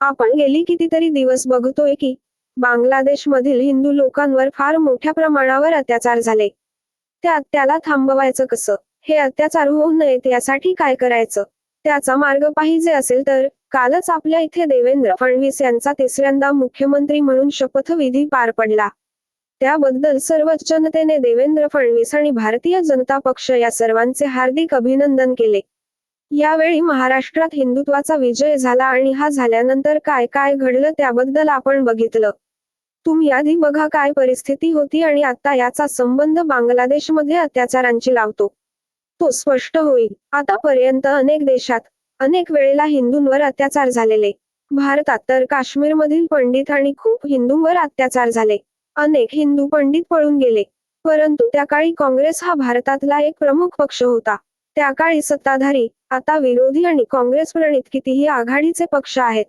आपण गेली कितीतरी दिवस बघतोय की बांगलादेश मधील हिंदू लोकांवर फार मोठ्या प्रमाणावर अत्याचार झाले. त्या त्याला थांबवायचं कसं? हे अत्याचार होऊ नयेत यासाठी काय करायचं? त्याचा मार्ग पाहिजे असेल तर कालच आपल्या इथे देवेंद्र फडणवीस यांचा तिसऱ्यांदा मुख्यमंत्री म्हणून शपथविधी पार पडला. त्याबद्दल सर्वच जनतेने देवेंद्र फडणवीस आणि भारतीय जनता पक्ष या सर्वांचे हार्दिक अभिनंदन केले. यावेळी महाराष्ट्रात हिंदुत्वाचा विजय झाला आणि हा झाल्यानंतर काय काय घडलं त्याबद्दल आपण बघितलं. तुम्ही आधी बघा काय परिस्थिती होती आणि आता याचा संबंध बांगलादेशमध्ये अत्याचारांची लावतो. तो स्पष्ट होईल. आतापर्यंत अनेक देशात अनेक वेळेला हिंदूंवर अत्याचार झालेले. भारतात तर काश्मीरमधील पंडित आणि खूप हिंदूंवर अत्याचार झाले. अनेक हिंदू पंडित पळून गेले. परंतु त्या काळी काँग्रेस हा भारतातला एक प्रमुख पक्ष होता. त्या काळी सत्ताधारी आता विरोधी आणि काँग्रेस प्रणित कितीही आघाडीचे पक्ष आहेत.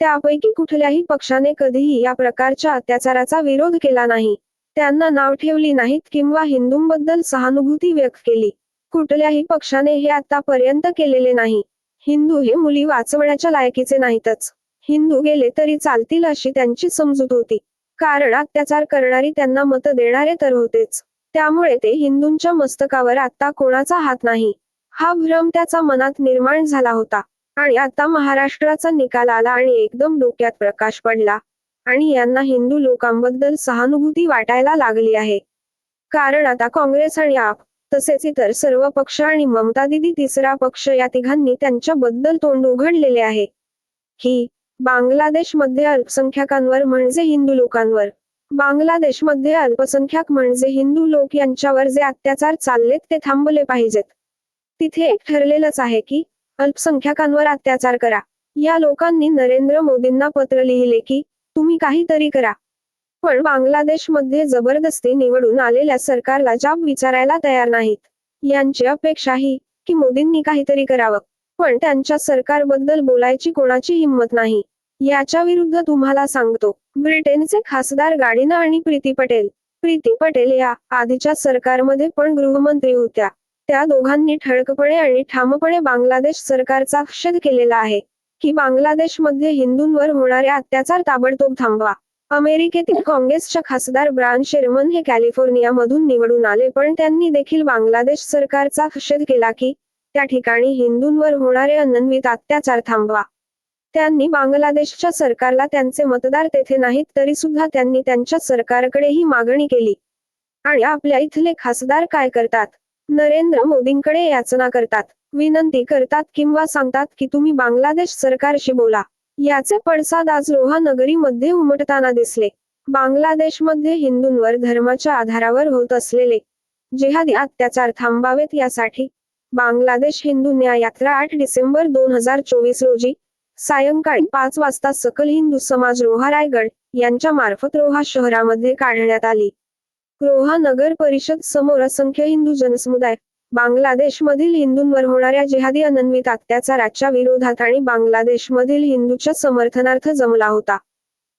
त्यापैकी कुठल्याही पक्षाने कधीही या प्रकारच्या अत्याचाराचा विरोध केला नाही. त्यांना नाव ठेवली नाहीत किंवा हिंदूंबद्दल सहानुभूती व्यक्त केली. कुठल्याही पक्षाने हे आतापर्यंत केलेले नाही. हिंदू हे मुली वाचवण्याच्या लायकीचे नाहीतच. हिंदू गेले तरी चालतील अशी त्यांची समजूत होती. कारण अत्याचार करणारी त्यांना मत देणारे तर होतेच. त्यामुळे ते हिंदूंच्या मस्तकावर आता कोणाचा हात नाही. हा भ्रम त्याचा मनात निर्माण झाला होता. आणि आता महाराष्ट्राचा निकाल आला आणि एकदम डोक्यात प्रकाश पडला. आणि यांना हिंदू लोकांबद्दल सहानुभूती वाटायला लागली आहे. कारण आता काँग्रेस आणि आप तसेच इतर सर्व पक्ष आणि ममता दिदी तिसरा पक्ष या तिघांनी त्यांच्याबद्दल तोंड उघडलेले आहे. ही बांगलादेशमध्ये अल्पसंख्याकांवर म्हणजे हिंदू लोकांवर. बांगलादेशमध्ये अल्पसंख्याक म्हणजे हिंदू लोक यांच्यावर जे अत्याचार चाललेत ते थांबले पाहिजेत. तिथे एक ठरलेलंच आहे की अल्पसंख्याकांवर अत्याचार करा. या लोकांनी नरेंद्र मोदींना पत्र लिहिले की तुम्ही काहीतरी करा. पण बांगलादेशमध्ये जबरदस्ती निवडून आलेल्या सरकारला जाब विचारायला तयार नाहीत. यांची अपेक्षा ही की मोदींनी काहीतरी करावं. पण त्यांच्या सरकारबद्दल बोलायची कोणाची हिंमत नाही. याच्या विरुद्ध तुम्हाला सांगतो. ब्रिटेनचे खासदार गाडीना आणि प्रीती पटेल. प्रीती पटेल या आधीच्या सरकारमध्ये पण गृहमंत्री होत्या. त्या दोघांनी ठळकपणे आणि ठामपणे बांगलादेश सरकारचा आक्षेप केलेला आहे की बांगलादेशमध्ये हिंदूंवर होणारे अत्याचार ताबडतोब थांबवा. अमेरिकेतील काँग्रेसच्या खासदार ब्रान शेरमन हे कॅलिफोर्नियामधून निवडून आले पण त्यांनी देखील बांगलादेश सरकारचा आक्षेप केला की त्या ठिकाणी हिंदूंवर होणारे अनन्वित अत्याचार थांबवा. त्यांनी बांगलादेशच्या सरकारला त्यांचे मतदार तेथे नाहीत तरी सुद्धा त्यांनी त्यांच्या सरकारकडे ही मागणी केली. आणि आपल्या इथले खासदार काय करतात? नरेंद्र मोदींकडे याचना करतात. विनंती करतात किंवा सांगतात की तुम्ही बांगलादेश सरकारशी बोला. याचे पडसाद आज रोहा नगरीमध्ये उमटताना दिसले. बांगलादेशमध्ये हिंदूंवर धर्माच्या आधारावर होत असलेले जिहादी अत्याचार थांबावेत यासाठी बांगलादेश हिंदू न्याय यात्रा आठ डिसेंबर दोन हजार चोवीस रोजी सायंकाळी पाच वाजता सकल हिंदू समाज रोहा रायगड यांच्या मार्फत रोहा शहरामध्ये काढण्यात आली. रोहा नगर परिषद समोर असंख्य हिंदू जनसमुदाय बांगलादेशमधील हिंदूंवर होणाऱ्या जिहादी अनन्वित अत्याचाराच्या विरोधात आणि बांगलादेशमधील हिंदूच्या समर्थनार्थ जमला होता.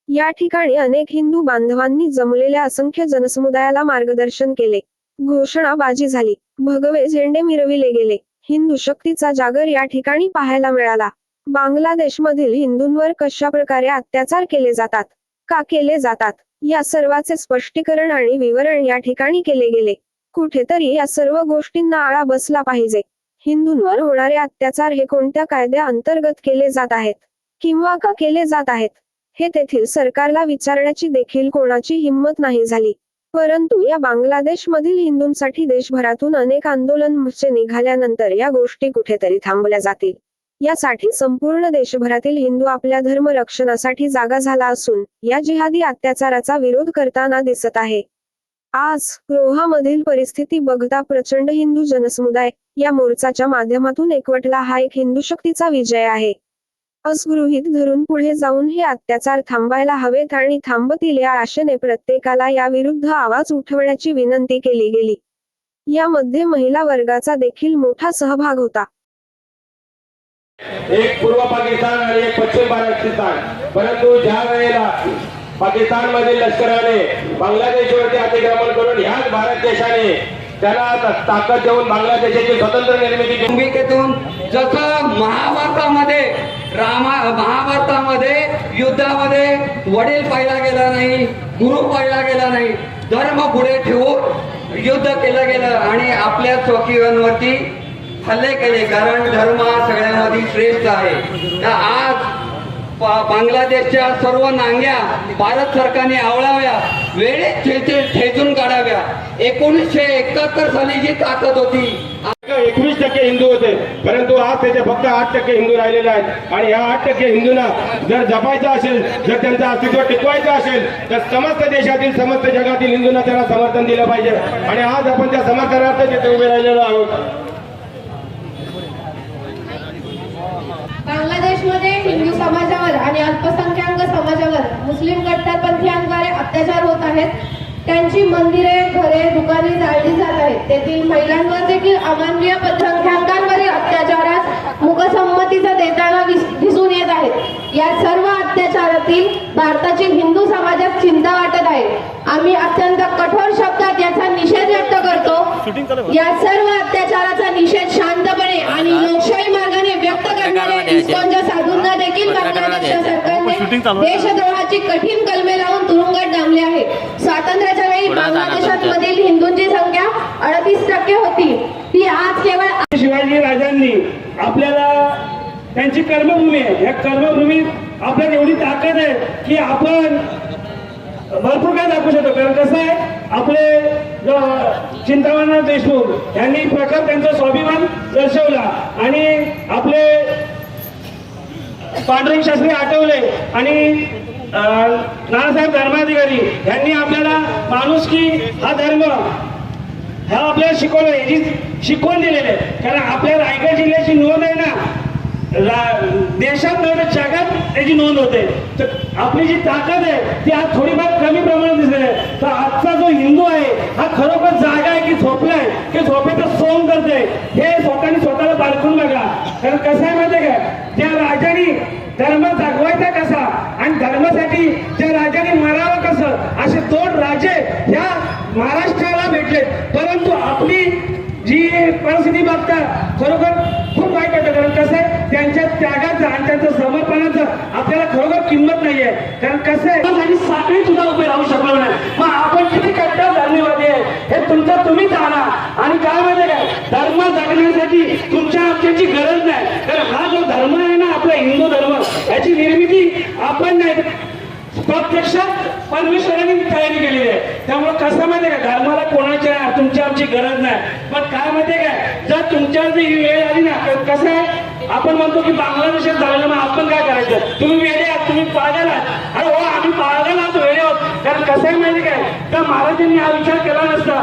या ठिकाणी अनेक हिंदू बांधवांनी जमलेल्या असंख्य जनसमुदायाला मार्गदर्शन केले. घोषणाबाजी झाली. भगवे झेंडे मिरविले गेले. हिंदू शक्तीचा जागर या ठिकाणी पाहायला मिळाला. बांगलादेशमधील हिंदूंवर कशा प्रकारे अत्याचार केले जातात का केले जातात या सर्वाचे स्पष्टीकरण आणि विवरण या ठिकाणी केले गेले. कुठेतरी या सर्व गोष्टींना आळा बसला पाहिजे. हिंदूंवर होणारे अत्याचार हे कोणत्या कायद्या अंतर्गत केले जात आहेत किंवा का केले जात आहेत हे तेथील सरकारला विचारण्याची देखील कोणाची हिंमत नाही झाली. परंतु या बांगलादेशमधील हिंदूंसाठी देशभरातून अनेक आंदोलन निघाल्यानंतर या गोष्टी कुठेतरी थांबल्या जातील. यासाठी संपूर्ण देशभरातील हिंदू आपल्या धर्म रक्षणासाठी जागा झाला असून या जिहादी अत्याचाराचा विरोध करताना दिसत आहे. आज रोहामधील परिस्थिती बघता प्रचंड हिंदू जनसमुदाय या मोर्चाच्या माध्यमातून एकवटला हा एक हिंदू शक्तीचा विजय आहे. असगृहीत धरून पुढे जाऊन हे अत्याचार थांबायला हवेत आणि थांबतील या आशेने प्रत्येकाला या विरुद्ध आवाज उठवण्याची विनंती केली गेली. यामध्ये महिला वर्गाचा देखील मोठा सहभाग होता. एक पूर्व पाकिस्तान आणि एक पश्चिम पाकिस्तान. परंतु ज्या वेळेला पाकिस्तान मधील लष्कराने बांगलादेशवरती अतिक्रमण करून ह्याच भारत देशाने त्याला ताकद देऊन बांगलादेशाची स्वतंत्र निर्मिती भूमिकेतून जसं महाभारतामध्ये रामा महाभारतामध्ये युद्धामध्ये वडील पाहिला गेला नाही गुरु पाहिला गेला नाही धर्म पुढे ठेवून युद्ध केलं गेलं आणि आपल्या चौकीवरती हल्ले केले कारण धर्म हा सगळ्यांमध्ये श्रेष्ठ आहे. तर आज बांगलादेशच्या सर्व नांग्या भारत सरकारने आवळाव्या वेळेत ठेचे ठेचून काढाव्या. एकोणीसशे एकाहत्तर साली जी ताकद होती एकवीस टक्के हिंदू होते परंतु आज त्याचे फक्त आठ टक्के हिंदू राहिलेले आहेत. आणि या आठ टक्के हिंदूंना जर जपायचं असेल जर त्यांचं अस्तित्व टिकवायचं असेल तर समस्त देशातील समस्त जगातील हिंदूंना त्यांना समर्थन दिलं पाहिजे. आणि आज आपण त्या समर्थनार्थ तिथे उभे राहिलेलो आहोत. बांगलादेशमध्ये हिंदू समाजावर आणि अल्पसंख्याक समाजावर मुस्लिम कट्टरपंथीयांद्वारे अत्याचार होत आहेत. त्यांची मंदिरे घरे दुकाने जाळली जात आहेत. तेथील महिलांवर देखील अमान्य संख्याकांवरील अत्याचारास मुखसंमतीचा देताना दिस- दिसून येत आहेत या सर्व अत्याचारातील भारताची हिंदू समाजात चिंता वाटत आहे. आम्ही अत्यंत कठोर शब्दात याचा निषेध व्यक्त करतो. या सर्व अत्याचाराचा निषेध शांतपणे आणि लोकशाही मार्गाने व्यक्त करणाऱ्या इस्कॉनच्या साधूंना देखील बांगलादेशच्या सरकारने देशद्रोहाची कठीण कलमे लावून तुरुंगात डांबले आहे. स्वातंत्र्याच्या वेळी बांगलादेशात मधील हिंदूंची संख्या अडतीस टक्के होती. ती आज केवळ शिवाजी राजांनी आपल्याला त्यांची कर्मभूमी आहे. या कर्मभूमीत आपल्याला एवढी ताकद आहे की आपण भरपूर काय दाखवू शकतो. कारण कसं आहे आपले जो चिंतामणराव देशमुख यांनी प्रखर त्यांचा स्वाभिमान दर्शवला आणि आपले पांडुरंग शास्त्री आठवले आणि नानासाहेब धर्माधिकारी यांनी आपल्याला माणुसकी हा धर्म हा आपल्याला शिकवलं याची शिकवण दिलेली आहे कारण आपल्या रायगड जिल्ह्याची नोंद आहे ना देशात नव्हे जगात त्याची नोंद होते. तर आपली जी ताकद आहे ती आज थोडीफार कमी प्रमाणात दिसत आहे. तर आजचा जो हिंदू आहे हा खरोखर जागा आहे की झोपला आहे की झोपेचं सोंग करते हे स्वतः पालखून बघा. कारण कसं आहे माहिती का? त्या राजाने धर्म जागवायचा कसा आणि धर्मासाठी त्या राजाने मरावं कसं असे दोन राजे ह्या महाराष्ट्राला भेटले परंतु आपली जी परिस्थिती बघता खरोखर खूप वाईट वाटतं. कारण कसं आहे त्यांच्या त्यागाचं आणि त्यांचं समर्पणाचं आपल्याला खरोखर किंमत नाहीये. कारण कसं आहे आणि साखळी सुद्धा उभे राहू शकलो नाही. मग आपण किती कट्टर धन्यवादी आहे? हे तुमचं तुम्ही जाणा आणि काय म्हणजे धर्म जगण्यासाठी तुमच्या आमच्याची गरज नाही. कारण हा जो धर्म आहे ना आपला हिंदू धर्म याची निर्मिती आपण नाही. प्रत्यक्षात परमेश्वराने तयारी केलेली आहे. त्यामुळे कसं माहितीये का? धर्माला कोणाची तुमची आमची गरज नाही. पण काय माहितीये काय जर तुमच्यावर जर ही वेळ आली ना तर कसं आहे? आपण म्हणतो की बांगलादेशात झालेलं मग आपण काय करायचं? तुम्ही वेळे आहात तुम्ही पागल आहात. अरे हो आम्ही पागल आहोत वेळे आहोत. कारण कसं आहे माहिती काय तर महाराजांनी हा विचार केला नसता.